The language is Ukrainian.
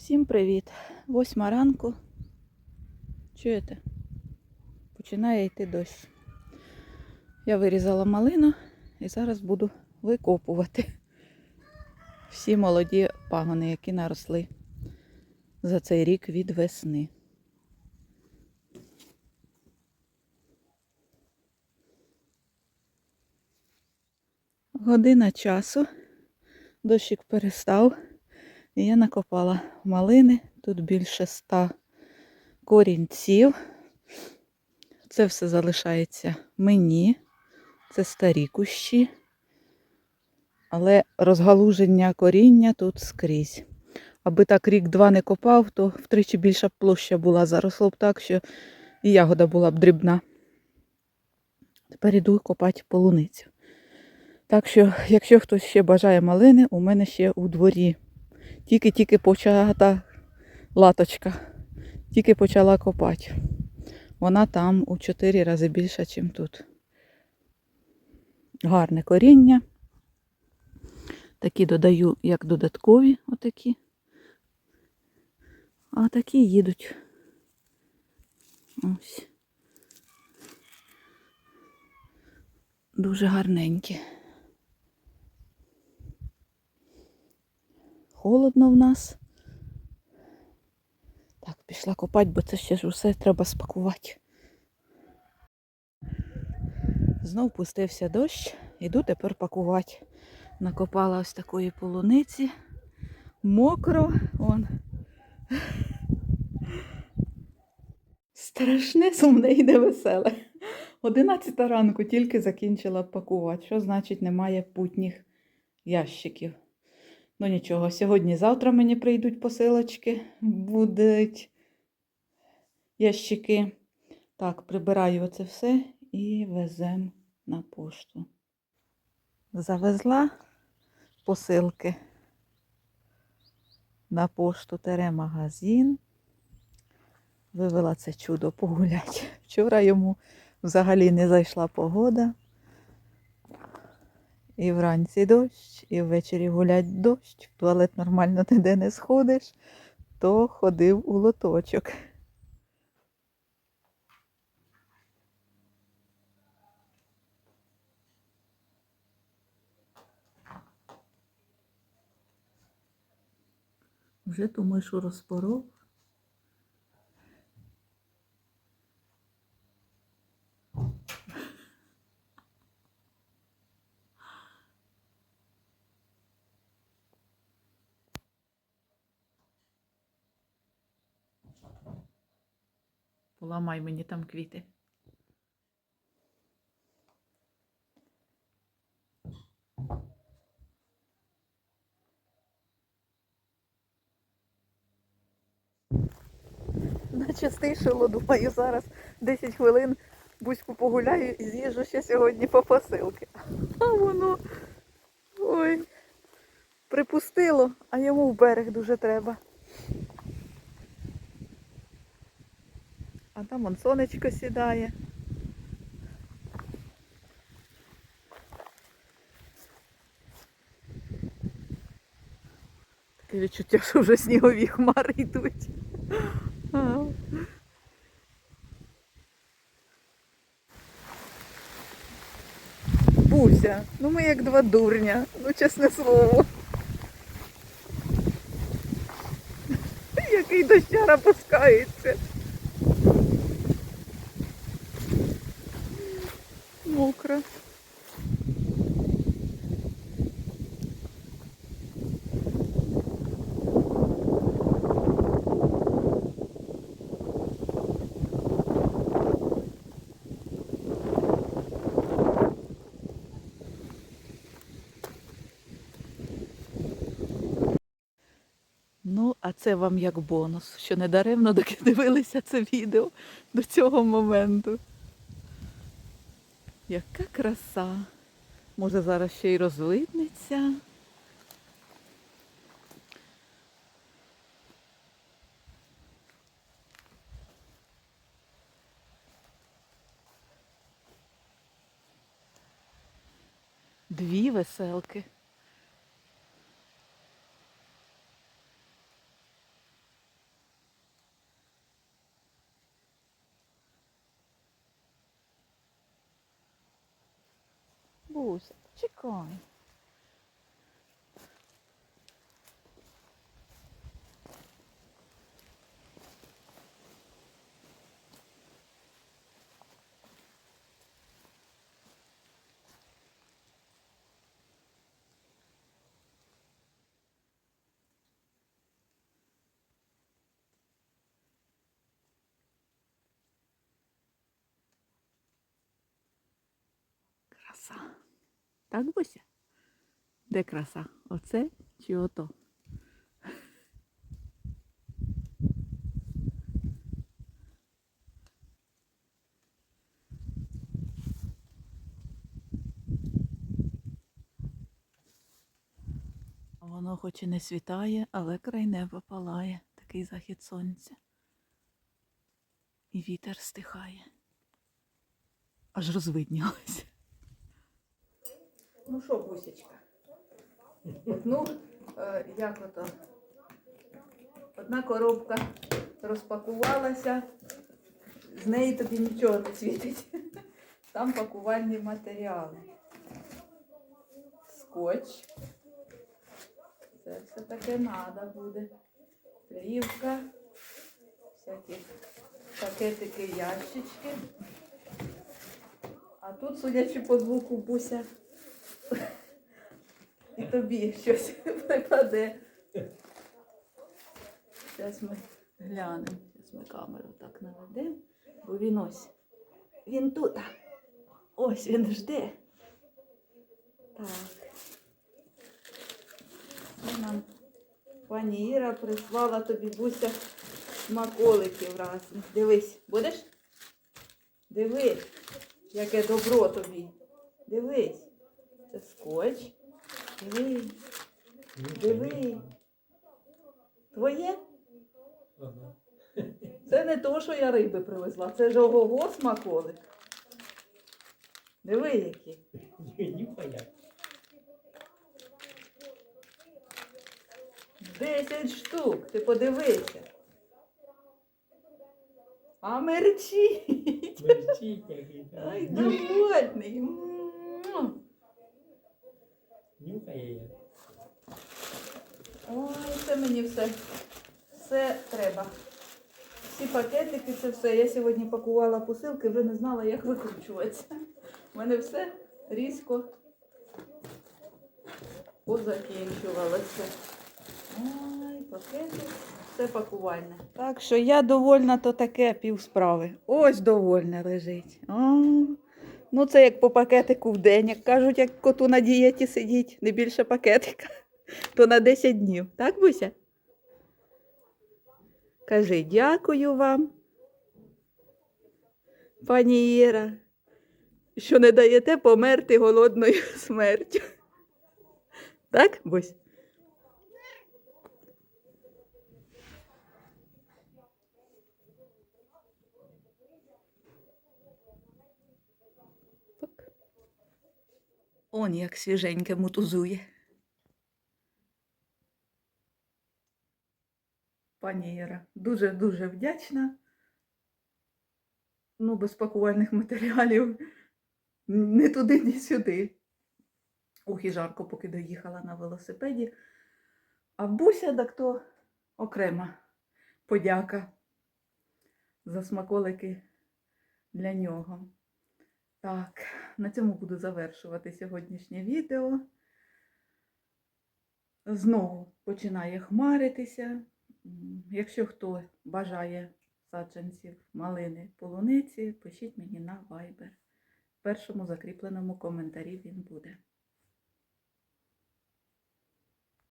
Всім привіт! Восьма ранку. Чуєте? Починає йти дощ. Я вирізала малину і зараз буду викопувати всі молоді пагони, які наросли за цей рік від весни. Година часу. Дощик перестав. І я накопала малини. Тут більше ста корінців. Це все залишається мені. Це старі кущі. Але розгалуження коріння тут скрізь. Аби так рік-два не копав, то втричі більша площа була. Заросло б так, що і ягода була б дрібна. Тепер іду копати полуницю. Так що, якщо хтось ще бажає малини, у мене ще у дворі. Тільки-тільки почата латочка. Тільки почала копати. Вона там у 4 рази більша, ніж тут. Гарне коріння. Такі додаю, як додаткові, отакі. А такі їдуть. Ось. Дуже гарненькі. Холодно в нас. Так, пішла копати, бо це ще ж усе треба спакувати. Знов пустився дощ, іду тепер пакувати. Накопала ось такої полуниці. Мокро, он. Страшне, сумне і невеселе. Одинадцята ранку тільки закінчила пакувати. Що значить немає путніх ящиків? Ну нічого, сьогодні-завтра мені прийдуть посилочки, будуть ящики. Так, прибираю оце все і везем на пошту. Завезла посилки на пошту Тере-магазин. Вивела це чудо погулять. Вчора йому взагалі не зайшла погода. І вранці дощ, і ввечері гулять дощ, в туалет нормально ніде не сходиш, то ходив у лоточок. Вже ту мишу розпоров. Поламай мені там квіти. Наче стишило, думаю, зараз 10 хвилин бузьку погуляю і з'їжджу ще сьогодні по посилки. А воно ой, припустило, а йому в берег дуже треба. А там он сонечко сідає. Таке відчуття, що вже снігові хмари йдуть. Буся, ну ми як два дурня, ну чесне слово. Який дощара пускається. Мокро. Ну, а це вам як бонус, що недаремно доки дивилися це відео до цього моменту. Яка краса. Може зараз ще й розвиднеться. Дві веселки. Буся, чекай. Краса. Так, Буся? Де краса? Оце чи ото? Воно хоч і не світає, але край неба палає, такий захід сонця. І вітер стихає. Аж розвиднілося. Ну що, Бусечка? Ну, е, як ото? Одна коробка розпакувалася, з неї тобі нічого не світить. Там пакувальні матеріали. Скотч. Це все таке треба буде. Плівка, всякі пакетики, ящички. А тут, судячи по звуку, Буся, і тобі щось припаде. Зараз ми глянемо. Зараз ми камеру так наведемо. Бо він ось. Він тут. Ось він жде. Так. Нам пані Іра прислала тобі Буся смаколиків разних. Дивись, будеш? Дивись, яке добро тобі. Дивись. Це скотч. Дивись, дивись. Твоє? Ага. Це не то, що я риби привезла, це ж ого смаколик. Диви які. Десять штук, ти подивися. А мерчить. Мерчить який. Ай, довольний. Ой, це мені все. Все треба. Всі пакетики, це все. Я сьогодні пакувала посилки, вже не знала, як викручуватися. У мене все різко позакінчувалося. Ой, пакети, все пакувальне. Так що я довольна, то таке пів справи. Ось довольне лежить. Ну це як по пакетику в день. Як кажуть, як коту на дієті сидіть, не більше пакетика, то на 10 днів. Так, Буся? Кажи, дякую вам, пані Іра, що не даєте померти голодною смертю. Так, Бусь? Он як свіженьке мутузує. Пані Іра, дуже-дуже вдячна. Ну, без пакувальних матеріалів не туди, ні сюди. Ох, і жарко, поки доїхала на велосипеді. А Буся, так то окрема подяка за смаколики для нього. Так, на цьому буду завершувати сьогоднішнє відео. Знову починає хмаритися. Якщо хто бажає саджанців малини полуниці, пишіть мені на Viber. В першому закріпленому коментарі він буде.